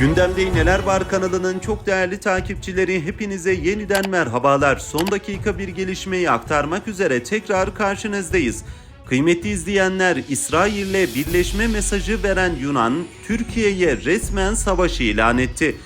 Gündemde Neler Var kanalının çok değerli takipçileri hepinize yeniden merhabalar. Son dakika bir gelişmeyi aktarmak üzere tekrar karşınızdayız. Kıymetli izleyenler İsrail'le birleşme mesajı veren Yunan Türkiye'ye resmen savaş ilan etti.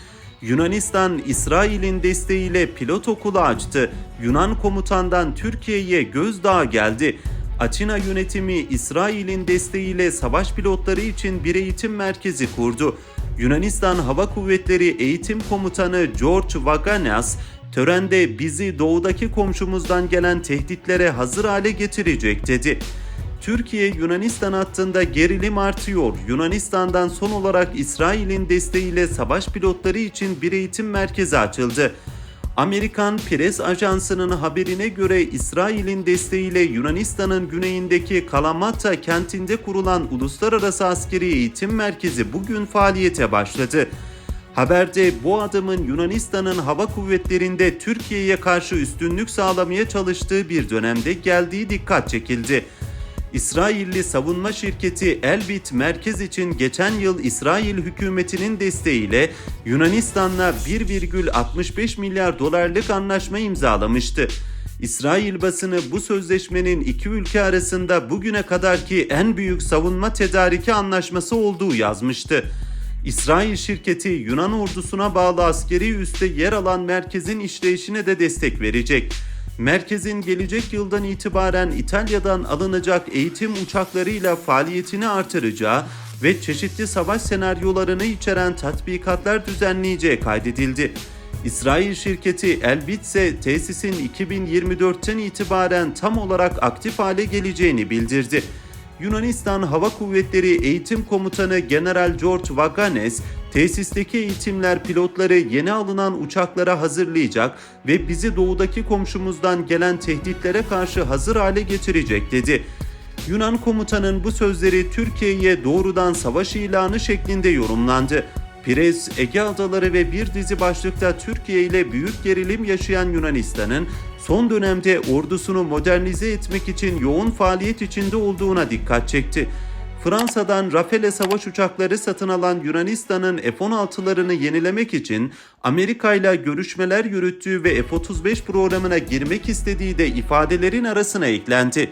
Yunanistan İsrail'in desteğiyle pilot okulu açtı. Yunan komutandan Türkiye'ye gözdağı geldi. Atina yönetimi İsrail'in desteğiyle savaş pilotları için bir eğitim merkezi kurdu. Yunanistan Hava Kuvvetleri Eğitim Komutanı George Vaganas, törende bizi doğudaki komşumuzdan gelen tehditlere hazır hale getirecek dedi. Türkiye Yunanistan hattında gerilim artıyor. Yunanistan'dan son olarak İsrail'in desteğiyle savaş pilotları için bir eğitim merkezi açıldı. Amerikan Press Ajansı'nın haberine göre İsrail'in desteğiyle Yunanistan'ın güneyindeki Kalamata kentinde kurulan Uluslararası Askeri Eğitim Merkezi bugün faaliyete başladı. Haberde bu adımın Yunanistan'ın hava kuvvetlerinde Türkiye'ye karşı üstünlük sağlamaya çalıştığı bir dönemde geldiği dikkat çekildi. İsrailli savunma şirketi Elbit merkez için geçen yıl İsrail hükümetinin desteğiyle Yunanistan'la 1,65 milyar dolarlık anlaşma imzalamıştı. İsrail basını bu sözleşmenin iki ülke arasında bugüne kadarki en büyük savunma tedariki anlaşması olduğu yazmıştı. İsrail şirketi Yunan ordusuna bağlı askeri üste yer alan merkezin işleyişine de destek verecek. Merkezin gelecek yıldan itibaren İtalya'dan alınacak eğitim uçaklarıyla faaliyetini artıracağı ve çeşitli savaş senaryolarını içeren tatbikatlar düzenleyeceği kaydedildi. İsrail şirketi Elbit ise tesisin 2024'ten itibaren tam olarak aktif hale geleceğini bildirdi. Yunanistan Hava Kuvvetleri Eğitim Komutanı General George Vaganes, tesisteki eğitimler pilotları yeni alınan uçaklara hazırlayacak ve bizi doğudaki komşumuzdan gelen tehditlere karşı hazır hale getirecek dedi. Yunan komutanın bu sözleri Türkiye'ye doğrudan savaş ilanı şeklinde yorumlandı. Pires, Ege Adaları ve bir dizi başlıkta Türkiye ile büyük gerilim yaşayan Yunanistan'ın son dönemde ordusunu modernize etmek için yoğun faaliyet içinde olduğuna dikkat çekti. Fransa'dan Rafale savaş uçakları satın alan Yunanistan'ın F-16'larını yenilemek için Amerika ile görüşmeler yürüttüğü ve F-35 programına girmek istediği de ifadelerin arasına eklendi.